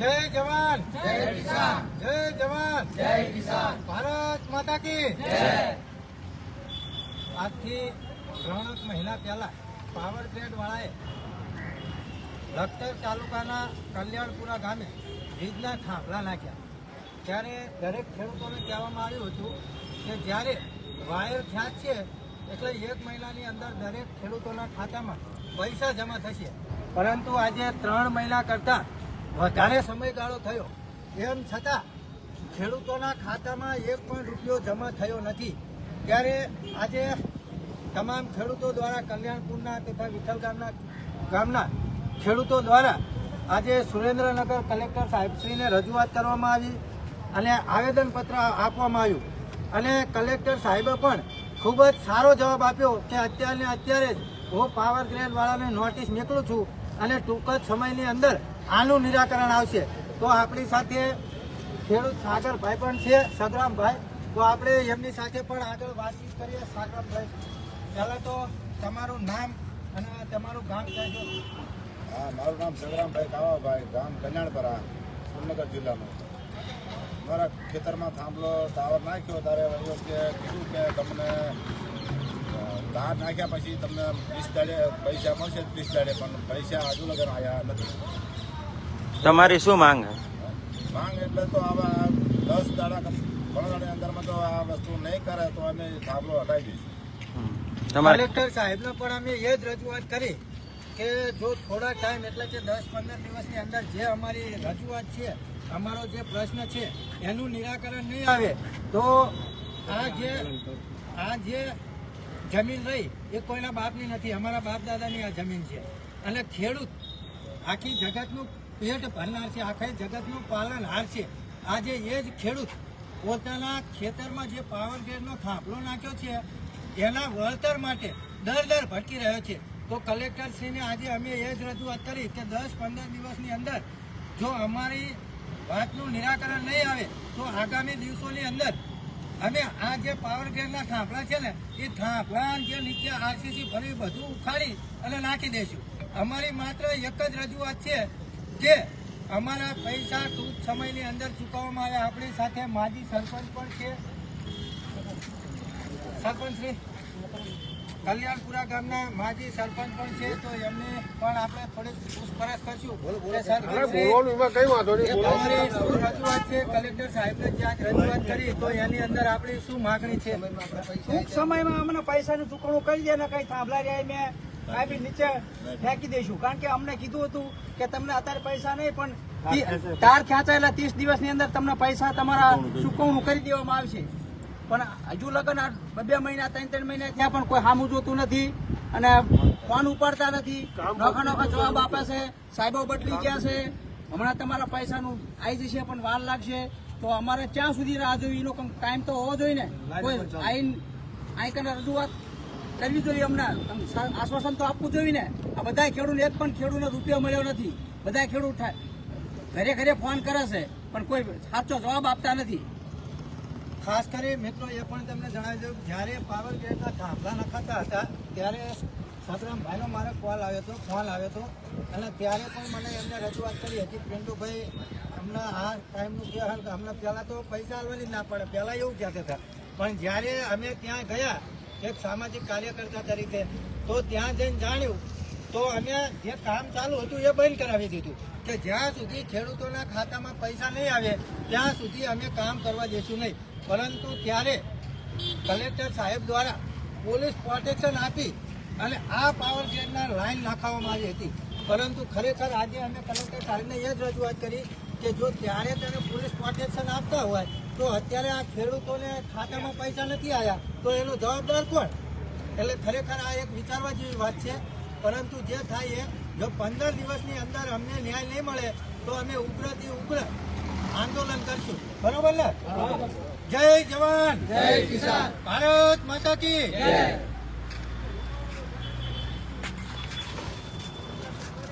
જય જવાન. જય કિસાન. જય જવાન. જય કિસાન. ભારત માતા કી આજથી ત્રણ મહિના પહેલા પાવર ગ્રેડ વાળાએ લખતર તાલુકાના કલ્યાણપુરા ગામે વીજના થાંભલા નાખ્યા. ત્યારે દરેક ખેડૂતોને કહેવામાં આવ્યું હતું કે જ્યારે વાયર છે એટલે એક મહિનાની અંદર દરેક ખેડૂતોના ખાતામાં પૈસા જમા થશે. પરંતુ આજે ત્રણ મહિના કરતાં વધારે સમયગાળો થયો. એમ છતાં, ખેડૂતોના ખાતામાં એક પણ રૂપિયો જમા થયો નથી. ત્યારે આજે તમામ ખેડૂતો દ્વારા કલ્યાણપુરના તથા વિઠ્ઠલ ગામના ગામના ખેડૂતો દ્વારા આજે સુરેન્દ્રનગર કલેક્ટર સાહેબશ્રીને રજૂઆત કરવામાં આવી અને આવેદનપત્ર આપવામાં આવ્યું. અને કલેક્ટર સાહેબે પણ ખૂબ જ સારો જવાબ આપ્યો કે અત્યારને અત્યારે જ હું પાવર ગ્રેડવાળાને નોટિસ નીકળું છું અને ટૂંક જ સમયની અંદર આનું નિરાકરણ આવશે. તો આપણી સાથે ખેડૂત સાગરભાઈ પણ છે, સગરામભાઈ. તો આપણે એમની સાથે પણ આગળ વાતચીત કરીએ. સાગરભાઈ, પહેલાં તો તમારું નામ અને તમારું ગામ કહેજો. હા, મારું નામ સગરામભાઈ કાવાભાઈ, ગામ કલ્યાણપરા સુરનગર જિલ્લાનું. મારા ખેતરમાં થાંભલો, ટાવર નાખ્યો ત્યારે કે કીધું કે તમને ધાર નાખ્યા પછી તમને વીસ દાડે પૈસા મળશે, ત્રીસ દાડે, પણ પૈસા હજુ લગન આવ્યા નથી. તમારી શું માંગ માંગ એટલે તો આવા દસ દાડા ઘણા દાડા અંદરમાં તો આ વસ્તુ નહીં કરે તો અમે થાંભલો હટાવી દઈશું. તમારે કલેક્ટર સાહેબને પણ અમે એ જ રજૂઆત કરી કે જો થોડા ટાઈમ એટલે કે દસ પંદર દિવસની અંદર જે અમારી રજૂઆત છે અમારો જે પ્રશ્ન છે એનું નિરાકરણ નહીં આવે તો આ જે આ જે જમીન રહી એ કોઈના બાપની નથી. અમારા બાપ દાદાની આ જમીન છે. અને ખેડૂત આખી જગતનું પેટ ભરનાર છે, આખા જગતનું પાલનહાર છે. આજે એ જ ખેડૂત પોતાના ખેતરમાં જે પાવર ગ્રેડનો થાંભલો નાખ્યો છે, એના વળતર માટે દર દર ભટકી રહ્યો છે. તો કલેક્ટરશ્રીને આજે અમે એ જ રજૂઆત કરી કે દસ પંદર દિવસની અંદર જો અમારી વાતનું નિરાકરણ નહીં આવે, તો આગામી દિવસોની અંદર અમે આ જે પાવર ગ્રેડના થાંભલા છે ને, એ થાંભલા જે નીચે આરસીસી ફરી બધું ઉખાડી અને નાખી દઈશું. અમારી માત્ર એક જ રજૂઆત છે કે અમારા પૈસા ટૂંક સમયની અંદર ચૂકવવામાં આવે. આપણી સાથે માજી સરપંચ પણ છે. સરપંચ શ્રી કલ્યાણપુરા ગામના માજી સરપંચ પણ છે. તો એમને પણ આપણે થોડીક પૂછપરછ કરશું. રજૂઆત છે કલેક્ટર સાહેબને જ્યાં રજૂઆત કરી તો એની અંદર આપણી શું માગણી છે? ટૂંક સમયમાં અમને પૈસાનું ચૂકવણું કરી દે ને કઈ સાંભળા જાય મેં કાંઈ બી નીચે ફેંકી દઈશું. કારણ કે અમને કીધું હતું કે તમને અત્યારે પૈસા નહીં પણ તાર ખેંચાયેલા ત્રીસ દિવસની અંદર તમને પૈસા તમારા ચૂકવણું કરી દેવામાં આવશે. પણ હજુ લગન બે મહિના ત્રણ ત્રણ મહિના ત્યાં પણ કોઈ સામું જોતું નથી અને ફોન ઉપાડતા નથી. નોખા નોખા જવાબ આપે છે સાહેબો બદલી ગયા છે. હમણાં તમારા પૈસાનું આવી જશે પણ વાર લાગશે. તો અમારે ક્યાં સુધી રાહ જોવી એનો ટાઈમ તો હોવો જોઈએ ને? કોઈ આઈન આઈ કને રજૂઆત? કરવી જોઈએ હમણાં. આશ્વાસન તો આપવું જોઈએ ને. આ બધા ખેડૂત એક પણ ખેડૂતને રૂપિયો મળ્યો નથી. બધા ખેડૂત ઘરે ઘરે ફોન કરે છે, પણ કોઈ સાચો જવાબ આપતા નથી. ખાસ કરી મિત્રો એ પણ તમને જણાવી દઉં, જ્યારે પાવર ગ્રેડના થાંભલા નખાતા હતા, ત્યારે સતરામભાઈનો મારે કોલ આવ્યો હતો, ફોન આવ્યો હતો. અને ત્યારે પણ મને એમને રજૂઆત કરી હતી, પિન્ટુભાઈ અમને આ ટાઈમનું કહેવાનું કે અમને પહેલાં તો પૈસા આલવાની જ ના પડે, પહેલાં એવું કહેતા હતા. પણ જ્યારે અમે ત્યાં ગયા એક સામાજિક કાર્યકર્તા તરીકે. તો ત્યાં જઈને જાણ્યું, તો અમે જે કામ ચાલુ હતું એ બંધ કરાવી દીધું. કે જ્યાં સુધી ખેડૂતોના ખાતામાં પૈસા નહીં આવે, ત્યાં સુધી અમે કામ કરવા જઈશું નહીં. પરંતુ ત્યારે કલેક્ટર સાહેબ દ્વારા પોલીસ પ્રોટેક્શન આપી અને આ પાવર ગ્રેડના લાઈન નાખવામાં આવી હતી. પરંતુ ખરેખર આજે અમે કલેક્ટર સાહેબને એ જ રજૂઆત કરી કે જો ત્યારે તેને પોલીસ પ્રોટેક્શન આપતા હોય તો અત્યારે આ ખેડૂતોને ખાતામાં પૈસા નથી આવ્યા તો એનો જવાબદાર કોણ? એટલે ખરેખર આ એક વિચારવા જેવી વાત છે. પરંતુ જે થાય એ જો પંદર દિવસની અંદર અમને ન્યાય નહીં મળે તો અમે ઉગ્રથી ઉગ્ર આંદોલન કરશું. બરોબર ને? જય જવાન! જય કિસાન. ભારત માતા કી